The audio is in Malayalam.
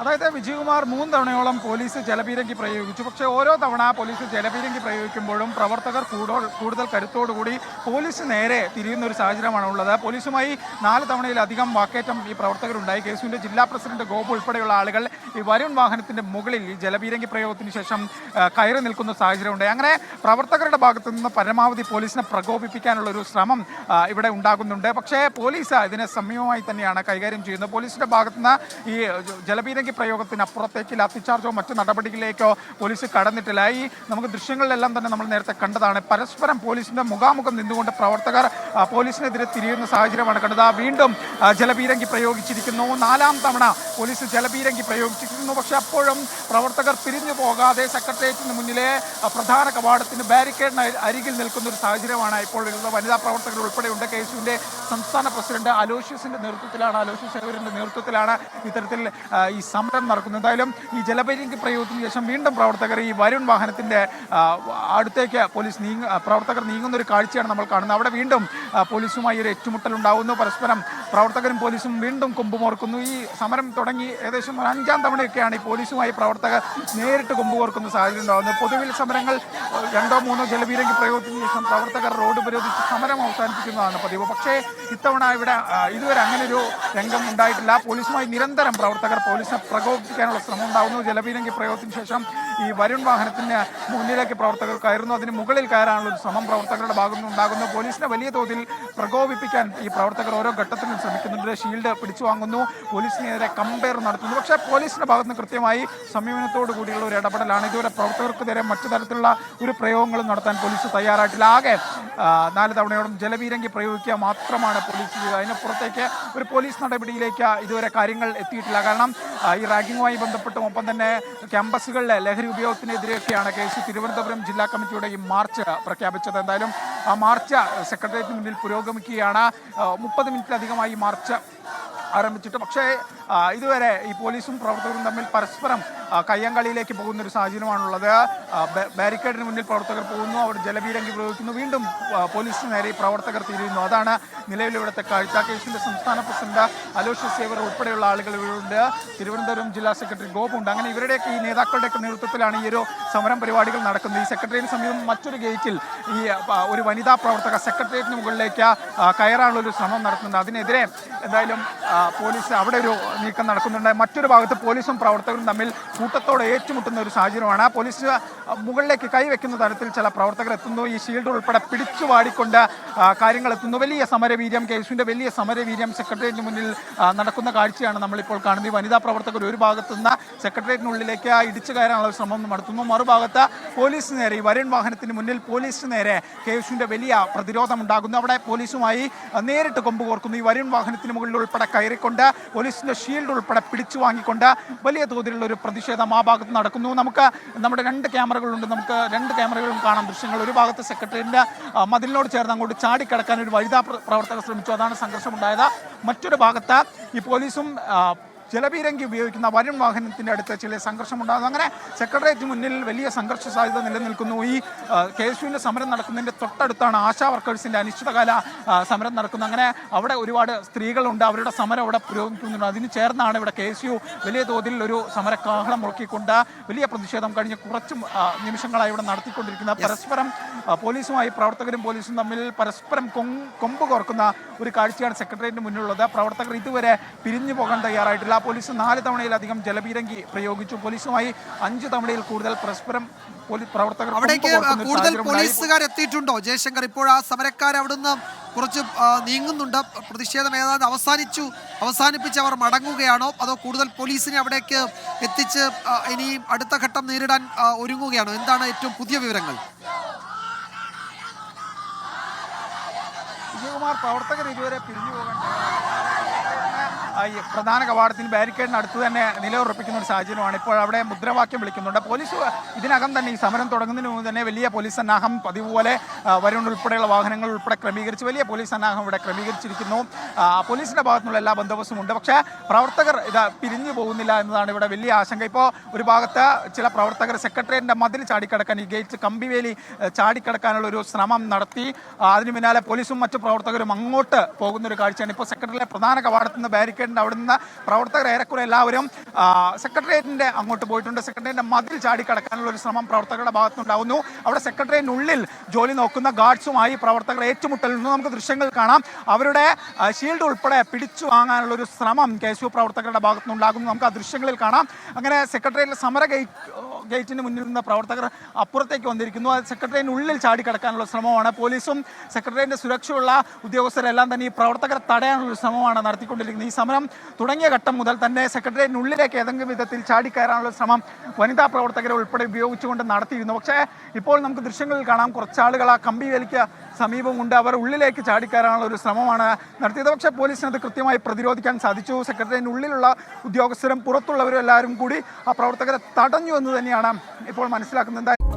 അതായത് വിജയകുമാർ മൂന്ന് തവണയോളം പോലീസ് ജലപീരങ്കി പ്രയോഗിച്ചു. പക്ഷേ ഓരോ തവണ പോലീസ് ജലപീരങ്കി പ്രയോഗിക്കുമ്പോഴും പ്രവർത്തകർ കൂടുതൽ കൂടുതൽ കരുത്തോടുകൂടി പോലീസ് നേരെ തിരിയുന്ന ഒരു സാഹചര്യമാണ് ഉള്ളത്. പോലീസുമായി നാല് തവണയിലധികം വാക്കേറ്റം ഈ പ്രവർത്തകരുണ്ടായി. കേസുവിന്റെ ജില്ലാ പ്രസിഡന്റ് ഗോപു ഉൾപ്പെടെയുള്ള ആളുകൾ ഈ വരുൺ വാഹനത്തിന്റെ മുകളിൽ ഈ ജലപീരങ്കി പ്രയോഗത്തിന് ശേഷം കയറി നിൽക്കുന്ന സാഹചര്യമുണ്ടായി അങ്ങനെ പ്രവർത്തകരുടെ ഭാഗത്തു നിന്ന് പരമാവധി പോലീസിനെ പ്രകോപിപ്പിക്കാനുള്ള ഒരു ശ്രമം ഇവിടെ ഉണ്ടാകുന്നുണ്ട്. പക്ഷേ പോലീസ് ഇതിനെ സമീപമായി തന്നെയാണ് കൈകാര്യം ചെയ്യുന്നത്. പോലീസിന്റെ ഭാഗത്തുനിന്ന് ഈ ജലപീരങ്കി പ്രയോഗത്തിനപ്പുറത്തേക്ക് ലാത്തിച്ചാർജോ മറ്റു നടപടികളിലേക്കോ പോലീസ് കടന്നിട്ടില്ല. ഈ നമുക്ക് ദൃശ്യങ്ങളിലെല്ലാം തന്നെ നമ്മൾ നേരത്തെ കണ്ടതാണ്. പരസ്പരം പോലീസിന്റെ മുഖാമുഖം നിന്നുകൊണ്ട് പ്രവർത്തകർ പോലീസിനെതിരെ തിരിയുന്ന സാഹചര്യമാണ് കണ്ടത്. വീണ്ടും ജലപീരങ്കി പ്രയോഗിച്ചിരിക്കുന്നു. നാലാം തവണ പോലീസ് ജലപീരങ്കി പ്രയോഗിച്ചിരിക്കുന്നു. പക്ഷെ അപ്പോഴും പ്രവർത്തകർ പിരിഞ്ഞു പോകാതെ സെക്രട്ടേറിയറ്റിന് മുന്നിലെ പ്രധാന കവാടത്തിന് ബാരിക്കേഡിന് അരികിൽ നിൽക്കുന്ന ഒരു സാഹചര്യമാണ് ഇപ്പോൾ വനിതാ പ്രവർത്തകർ ഉൾപ്പെടെയുണ്ട്. കെ. എസുവിന്റെ സംസ്ഥാന പ്രസിഡന്റ് അലോഷ്യസിന്റെ നേതൃത്വത്തിലാണ് അലോഷ്യസ് ശേഖരന്റെ നേതൃത്വത്തിലാണ് ഇത്തരത്തിൽ ഈ സമരം നടക്കുന്നു. എന്തായാലും ഈ ജലപരിക്ക് പ്രയോഗത്തിന് ശേഷം വീണ്ടും പ്രവർത്തകർ ഈ വരുൺ വാഹനത്തിന്റെ അടുത്തേക്ക് പോലീസ് നീങ്ങ പ്രവർത്തകർ നീങ്ങുന്ന ഒരു കാഴ്ചയാണ് നമ്മൾ കാണുന്നത്. അവിടെ വീണ്ടും പോലീസുമായി ഒരു ഏറ്റുമുട്ടൽ ഉണ്ടാകുന്നു പരസ്പരം പ്രവർത്തകരും പോലീസും വീണ്ടും കൊമ്പുമോർക്കുന്നു. ഈ സമരം തുടങ്ങി ഏകദേശം ഒരു അഞ്ചാം തവണയൊക്കെയാണ് ഈ പോലീസുമായി പ്രവർത്തകർ നേരിട്ട് കൊമ്പുകോർക്കുന്ന സാഹചര്യം ഉണ്ടാകുന്നത്. പൊതുവിൽ സമരങ്ങൾ രണ്ടോ മൂന്നോ ജലപീരങ്കി പ്രയോഗത്തിന് ശേഷം പ്രവർത്തകർ റോഡ് ഉപരോധിച്ച് സമരം അവസാനിപ്പിക്കുന്നതാണ് പതിവ്. പക്ഷേ ഇത്തവണ ഇവിടെ ഇതുവരെ അങ്ങനെ ഒരു രംഗം ഉണ്ടായിട്ടില്ല. പോലീസുമായി നിരന്തരം പ്രവർത്തകർ പോലീസിനെ പ്രകോപിപ്പിക്കാനുള്ള ശ്രമം ഉണ്ടാകുന്നു. ജലപീരങ്കി പ്രയോഗത്തിന് ശേഷം ഈ വരുൺ വാഹനത്തിന് മുന്നിലേക്ക് പ്രവർത്തകർ കയറുന്നു. അതിന് മുകളിൽ കയറാനുള്ള ഒരു ശ്രമം പ്രവർത്തകരുടെ ഭാഗത്തു നിന്ന് ഉണ്ടാകുന്നു. പോലീസിനെ വലിയ തോതിൽ പ്രകോപിപ്പിക്കാൻ ഈ പ്രവർത്തകർ ഓരോ ഘട്ടത്തിലും ശ്രമിക്കുന്നുണ്ട്. ഷീൽഡ് പിടിച്ചു വാങ്ങുന്നു. പോലീസിനെതിരെ കമ്പയർ നടത്തുന്നു. പക്ഷേ പോലീസിന്റെ ഭാഗത്ത് നിന്ന് കൃത്യമായി സംയമനത്തോടു കൂടിയുള്ള ഒരു ഇടപെടലാണ്. ഇതുവരെ പ്രവർത്തകർക്കെതിരെ മറ്റു തരത്തിലുള്ള ഒരു പ്രയോഗങ്ങളും നടത്താൻ പോലീസ് തയ്യാറായിട്ടില്ല. ആകെ നാല് തവണയോളം ജലപീരങ്കി പ്രയോഗിക്കുക മാത്രമാണ് പോലീസ് ചെയ്തത്. അതിനപ്പുറത്തേക്ക് ഒരു പോലീസ് നടപടിയിലേക്ക് ഇതുവരെ കാര്യങ്ങൾ എത്തിയിട്ടില്ല. കാരണം ഈ റാഗിങ്ങുമായി ബന്ധപ്പെട്ടും ഒപ്പം തന്നെ ക്യാമ്പസുകളിലെ ലഹരി ഉപയോഗത്തിനെതിരെയൊക്കെയാണ് സി തിരുവനന്തപുരം ജില്ലാ കമ്മിറ്റിയുടെ ഈ മാർച്ച് പ്രഖ്യാപിച്ചത്. എന്തായാലും ആ മാർച്ച് സെക്രട്ടേറിയറ്റിന് മുന്നിൽ പുരോഗമിക്കുകയാണ്. മുപ്പത് മിനിറ്റിലധികമായി മാർച്ച് ആരംഭിച്ചിട്ട്. പക്ഷേ ഇതുവരെ ഈ പോലീസും പ്രവർത്തകരും തമ്മിൽ പരസ്പരം കയ്യങ്കളിയിലേക്ക് പോകുന്ന ഒരു സാഹചര്യമാണുള്ളത്. ബാരിക്കേഡിന് മുന്നിൽ പ്രവർത്തകർ പോകുന്നു അവർ ജലപീരങ്കി പ്രയോഗിക്കുന്നു വീണ്ടും പോലീസിന് നേരെ പ്രവർത്തകർ തിരിയുന്നു. അതാണ് നിലവിൽ ഇവിടുത്തെ കാഴ്ച. കേസിന്റെ സംസ്ഥാന പ്രസിഡന്റ് അലോഷ്യസ് സേവർ ഉൾപ്പെടെയുള്ള ആളുകൾ ഇവരുണ്ട് തിരുവനന്തപുരം ജില്ലാ സെക്രട്ടറി ഗോപുണ്ട്. അങ്ങനെ ഇവരുടെയൊക്കെ ഈ നേതാക്കളുടെയൊക്കെ നേതൃത്വത്തിലാണ് ഈ ഒരു സമരം പരിപാടികൾ നടക്കുന്നത്. ഈ സെക്രട്ടേറിയറ്റ് സമീപം മറ്റൊരു ഗേറ്റിൽ ഈ ഒരു വനിതാ പ്രവർത്തക സെക്രട്ടേറിയറ്റിന് മുകളിലേക്ക് കയറാനുള്ള ഒരു ശ്രമം നടത്തുന്നുണ്ട്. അതിനെതിരെ എന്തായാലും പോലീസ് അവിടെ ഒരു നീക്കം നടക്കുന്നുണ്ട്. മറ്റൊരു ഭാഗത്ത് പോലീസും പ്രവർത്തകരും തമ്മിൽ കൂട്ടത്തോടെ ഏറ്റുമുട്ടുന്ന ഒരു സാഹചര്യമാണ്. പോലീസ് മുകളിലേക്ക് കൈവെക്കുന്ന തരത്തിൽ ചില പ്രവർത്തകർ എത്തുന്നു. ഈ ഷീൽഡ് ഉൾപ്പെടെ പിടിച്ചു വാടിക്കൊണ്ട് കാര്യങ്ങൾ എത്തുന്നു. വലിയ സമരവീര്യം കേസുവിന്റെ വലിയ സമരവീര്യം സെക്രട്ടേറിയറ്റിന് മുന്നിൽ നടക്കുന്ന കാഴ്ചയാണ് നമ്മളിപ്പോൾ കാണുന്നത്. ഈ വനിതാ പ്രവർത്തകർ ഒരു ഭാഗത്തു നിന്ന് സെക്രട്ടേറിയറ്റിനുള്ളിലേക്ക് ഇടിച്ചു കയറാനുള്ള ശ്രമം നടത്തുന്നു. മറുഭാഗത്ത് പോലീസ് നേരെ ഈ വരുൺ വാഹനത്തിന് മുന്നിൽ പോലീസിന് നേരെ കേസുവിന്റെ വലിയ പ്രതിരോധം ഉണ്ടാകുന്നു. അവിടെ പോലീസുമായി നേരിട്ട് കൊമ്പ് കോർക്കുന്നു ഈ വരുൺ വാഹനത്തിന് മുകളിൽ ഉൾപ്പെടെ കയറിക്കൊണ്ട് പോലീസിന്റെ ഷീൽഡ് ഉൾപ്പെടെ പിടിച്ചു വാങ്ങിക്കൊണ്ട് വലിയ തോതിലുള്ള ഒരു പ്രതിഷേധം ആ ഭാഗത്ത് നടക്കുന്നു. നമുക്ക് നമ്മുടെ രണ്ട് ക്യാമറകളുണ്ട്. നമുക്ക് രണ്ട് ക്യാമറകളും കാണാം ദൃശ്യങ്ങൾ. ഒരു ഭാഗത്ത് സെക്രട്ടറിന്റെ മതിലിനോട് ചേർന്ന് അങ്ങോട്ട് ചാടിക്കടക്കാൻ ഒരു വനിതാ പ്ര- പ്രവർത്തകർ ശ്രമിച്ചു. അതാണ് സംഘർഷമുണ്ടായത്. മറ്റൊരു ഭാഗത്ത് ഈ പോലീസും ജലപീരങ്കി ഉപയോഗിക്കുന്ന വരുൺ വാഹനത്തിന്റെ അടുത്ത് ചില സംഘർഷമുണ്ടാകുന്നു. അങ്ങനെ സെക്രട്ടേറിയറ്റ് മുന്നിൽ വലിയ സംഘർഷ സാധ്യത നിലനിൽക്കുന്നു. ഈ കെ എസ് യുവിന്റെ സമരം നടക്കുന്നതിന്റെ തൊട്ടടുത്താണ് ആശാ വർക്കേഴ്സിന്റെ അനിശ്ചിതകാല സമരം നടക്കുന്നത്. അങ്ങനെ അവിടെ ഒരുപാട് സ്ത്രീകളുണ്ട്. അവരുടെ സമരം അവിടെ പുരോഗമിക്കുന്നുണ്ട്. അതിന് ചേർന്നാണ് ഇവിടെ കെ എസ് യു വലിയ തോതിൽ ഒരു സമരക്കാഹളം മുഴക്കിക്കൊണ്ട് വലിയ പ്രതിഷേധം കഴിഞ്ഞ് കുറച്ച് നിമിഷങ്ങളായി ഇവിടെ നടത്തിക്കൊണ്ടിരിക്കുന്ന പരസ്പരം പോലീസുമായി പ്രവർത്തകരും പോലീസും തമ്മിൽ പരസ്പരം കൊമ്പ് കോർക്കുന്ന ഒരു കാഴ്ചയാണ് സെക്രട്ടേറിയറ്റിന് മുന്നിലുള്ളത്. പ്രവർത്തകർ ഇതുവരെ പിരിഞ്ഞു പോകാൻ തയ്യാറായിട്ടില്ല. പോലീസ് നാല് തവണയിലധികം ജലപീരങ്കി പ്രയോഗിച്ചു. പോലീസുമായി അഞ്ച് തവണയിൽ കൂടുതൽ പരസ്പരം പ്രവർത്തകർ അവിടേക്ക് കൂടുതൽ പോലീസുകാർ എത്തിയിട്ടുണ്ടോ? ജയശങ്കർ ഇപ്പോൾ ആ സമരക്കാർ അവിടുന്ന് കുറച്ച് നീങ്ങുന്നുണ്ട്. പ്രതിഷേധം ഏതാണ്ട് അവസാനിച്ചു. അവസാനിപ്പിച്ച് അവർ മടങ്ങുകയാണോ? അതോ കൂടുതൽ പോലീസിനെ അവിടേക്ക് എത്തിച്ച് ഇനി അടുത്ത ഘട്ടം നേരിടാൻ ഒരുങ്ങുകയാണോ? എന്താണ് ഏറ്റവും പുതിയ വിവരങ്ങൾ? വിജയകുമാർ പ്രവർത്തകർ ഇതുവരെ പിരിഞ്ഞു പോകാൻ പ്രധാന കവാടത്തിൽ ബാരിക്കേഡിന് അടുത്ത് തന്നെ നിലയുറപ്പിക്കുന്ന ഒരു സാഹചര്യമാണ്. ഇപ്പോൾ അവിടെ മുദ്രാവാക്യം വിളിക്കുന്നുണ്ട്. പോലീസ് ഇതിനകം തന്നെ ഈ സമരം തുടങ്ങുന്നതിന് മുമ്പ് തന്നെ വലിയ പോലീസ് സന്നാഹം പതിവ് പോലെ ഉൾപ്പെടെയുള്ള വാഹനങ്ങൾ ഉൾപ്പെടെ ക്രമീകരിച്ച് വലിയ പോലീസ് സന്നാഹം ഇവിടെ ക്രമീകരിച്ചിരിക്കുന്നു. പോലീസിന്റെ ഭാഗത്തുനിന്നുള്ള എല്ലാ ബന്ദോബസ്തും ഉണ്ട്. പക്ഷേ പ്രവർത്തകർ ഇത് പിരിഞ്ഞു പോകുന്നില്ല എന്നതാണ് ഇവിടെ വലിയ ആശങ്ക. ഇപ്പോൾ ഒരു ഭാഗത്ത് ചില പ്രവർത്തകർ സെക്രട്ടേറിയറ്റിന്റെ മതിൽ ചാടിക്കടക്കാൻ ഈ ഗേറ്റ് കമ്പിവേലി ചാടിക്കടക്കാനുള്ള ഒരു ശ്രമം നടത്തി. അതിനു പിന്നാലെ പോലീസും മറ്റു പ്രവർത്തകരും അങ്ങോട്ട് പോകുന്ന ഒരു കാഴ്ചയാണ്. ഇപ്പോൾ സെക്രട്ടറിയിലെ പ്രധാന കവാടത്തിൽ നിന്ന് ബാരിക്കേഡ് ബാരിക്കേഡിന്റെ അവിടുന്ന് പ്രവർത്തകർ ഏറെക്കുറെ എല്ലാവരും സെക്രട്ടേറിയറ്റിന്റെ അങ്ങോട്ട് പോയിട്ടുണ്ട്. സെക്രട്ടേറിയറ്റിന്റെ മതിൽ ചാടി കടക്കാനുള്ള ഒരു ശ്രമം പ്രവർത്തകരുടെ ഭാഗത്തുണ്ടാകുന്നു അവിടെ സെക്രട്ടേറിയറ്റിനുള്ളിൽ ജോലി നോക്കുന്ന ഗാർഡ്സുമായി പ്രവർത്തകർ ഏറ്റുമുട്ടൽ നിന്ന് നമുക്ക് ദൃശ്യങ്ങൾ കാണാം. അവരുടെ ഷീൽഡ് ഉൾപ്പെടെ പിടിച്ചു വാങ്ങാനുള്ള ഒരു ശ്രമം കെ യു പ്രവർത്തകരുടെ ഭാഗത്തുനിന്നുണ്ടാകുന്നു. നമുക്ക് ആ ദൃശ്യങ്ങളിൽ കാണാം. അങ്ങനെ സെക്രട്ടേറിയറ്റിലെ സമര ഗേറ്റിന് മുന്നിൽ നിന്ന് പ്രവർത്തകർ അപ്പുറത്തേക്ക് വന്നിരിക്കുന്നു. അത് സെക്രട്ടേറിയറ്റിനുള്ളിൽ ചാടി കടക്കാനുള്ള ശ്രമമാണ് പോലീസും സെക്രട്ടേറിയറ്റിന്റെ സുരക്ഷയുള്ള ഉദ്യോഗസ്ഥരെല്ലാം തന്നെ ഈ പ്രവർത്തകരെ തടയാനുള്ള ശ്രമമാണ് നടത്തിക്കൊണ്ടിരിക്കുന്നത്. ഈ സമരം തുടങ്ങിയ ഘട്ടം മുതൽ തന്നെ സെക്രട്ടേറിയറ്റിനുള്ളിലേക്ക് ഏതെങ്കിലും വിധത്തിൽ ചാടിക്കയറാനുള്ള ശ്രമം വനിതാ പ്രവർത്തകരെ ഉൾപ്പെടെ ഉപയോഗിച്ചുകൊണ്ട് നടത്തിയിരുന്നു. പക്ഷേ ഇപ്പോൾ നമുക്ക് ദൃശ്യങ്ങളിൽ കാണാം കുറച്ചാളുകൾ ആ കമ്പി വലിക്ക് സമീപമുണ്ട് അവർ ഉള്ളിലേക്ക് ചാടിക്കയറാനുള്ള ഒരു ശ്രമമാണ് നടത്തിയത്. പക്ഷേ പോലീസിന് അത് കൃത്യമായി പ്രതിരോധിക്കാൻ സാധിച്ചു. സെക്രട്ടറിനുള്ളിലുള്ള ഉദ്യോഗസ്ഥരും പുറത്തുള്ളവരും എല്ലാവരും കൂടി ആ പ്രവർത്തകരെ തടഞ്ഞു എന്ന് തന്നെയാണ് ഇപ്പോൾ മനസ്സിലാക്കുന്നത്.